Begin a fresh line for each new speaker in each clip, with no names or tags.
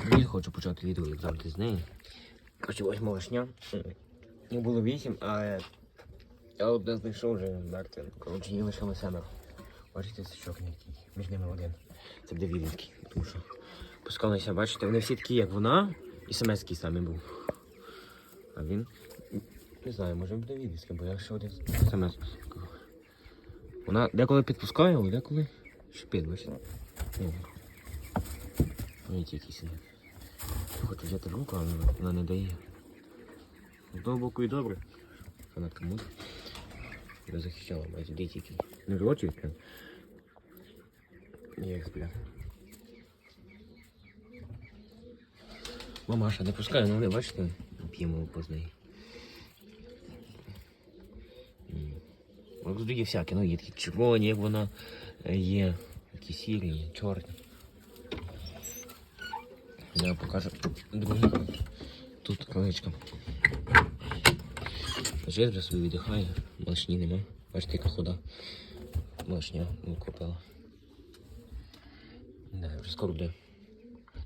Привіт, хочу почати відео, як завжди з неї. Короче, 8 лишня. Не було 8, а я одне знайшов вже мертвим. Коротше, її лишили семеро. Бачите, чорний який. Між ними один. Це буде Вілінський. Тому що пускалися, бачите, вони всі такі, як вона, і смс такий самий був. А він. Не знаю, може буде Вілінський, бо я ще один смс. Вона деколи підпускає, а деколи шипить, бачите. О. Видите, який сидить. Хочу взяти в руку, але вона не дає. З того боку і добре. Фанатка муд. Я захищала майже діти які. Не рочі прям. Я їх бля. Мамаша, не пускай, ну не бачите, п'ємо познай. Тут є всякі, ну є такі червоні, як вона е, є, такі сірі, є чорні. Я покажу другий. Тут кроличка. Жир вже собі віддихає, малышні нема. Бачите, яка худа. Малышня ну, купила. Да, вже скоро буде.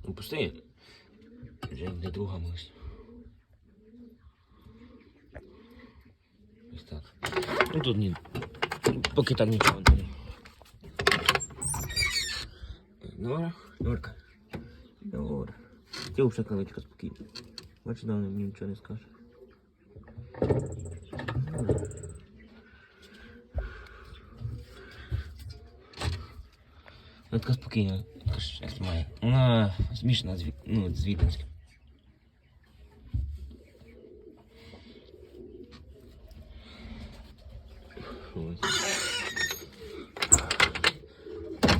Ну пусти. Вже буде друга малышня. Ось так. Ну тут ні. Поки так нічого не. Нора, Норка. Нора. Ти вже кроличка спокійно. Бачиш, вона мені нічого не скаже. Вона така спокійна, така ж як має. Вона смішна з, Ві- ну, з Віденським. Ось.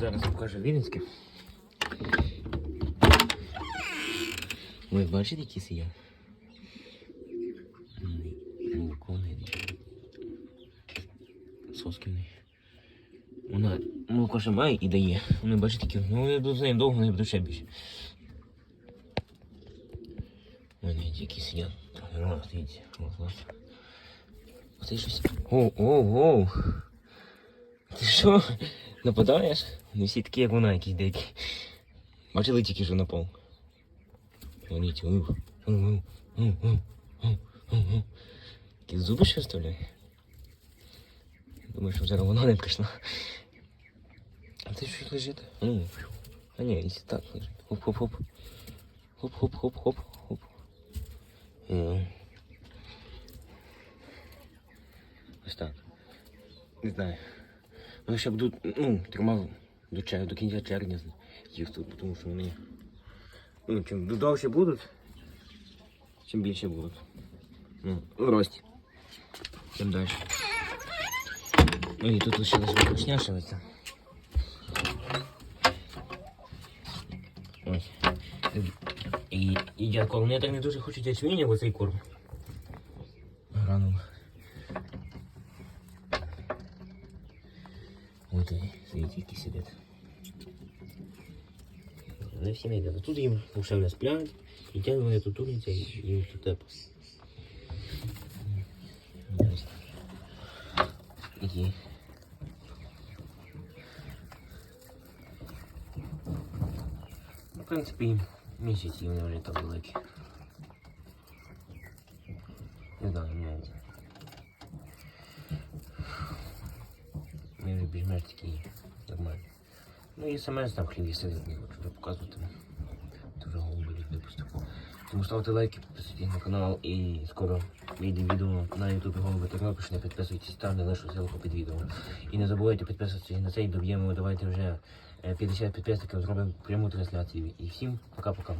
Зараз покажу Віденське. Ой, бачите, які сія? Молоко не Соски в неї. Вона молоко ще має і дає. Вони бачите такі, ну я буду з нею довго не буду ще більше. Не які сидять. Раз, дивіться, от ласка. Оце щось. Оу, оу, оу. Ти що? Нападаєш? Не всі такі, як вона, якісь деякі. Бачили тільки що на пол. Ловите. Ти зуби ще вставляє? Думаю, що зараз вона не пішла. А ти щось лежить? А не, если так лежит. Хоп-хоп-хоп. Хоп-хоп-хоп-хоп-хоп. Ось так. Не знаю. Вони ще будуть, ну, тримав до чаю, до кінця червня їх тут, тому що вони... Ну, чим довше будуть, чим більше будуть. Ну, в рості. Тим далі. Ну і тут лишилось вкусняшиваться. Ось. І їдять корм. Я так не дуже хочу ячміння, бо цей корм. Гранул. Ось і світі, які сидять. Не всі не йдуть. Тут їм душевно сплять, їдять вони тут туряться і їм тут тепло. Ось. І Ну, в принципі, місяці вони вже так великі. Не знаю, міняється. Вони вже більш-менш такі нормальні. Ну і саме там хліб їсти, не показувати. Дуже голову болить випустив. Тому ставте лайки, підписуйтесь на канал і скоро вийде відео на ютубі голови Тернопільщини. Підписуйтесь там, не лишу ссылку під відео. І не забувайте підписуватися на цей доб'ємо. Давайте вже е, 50 підписників зробимо пряму трансляцію. І всім пока-пока.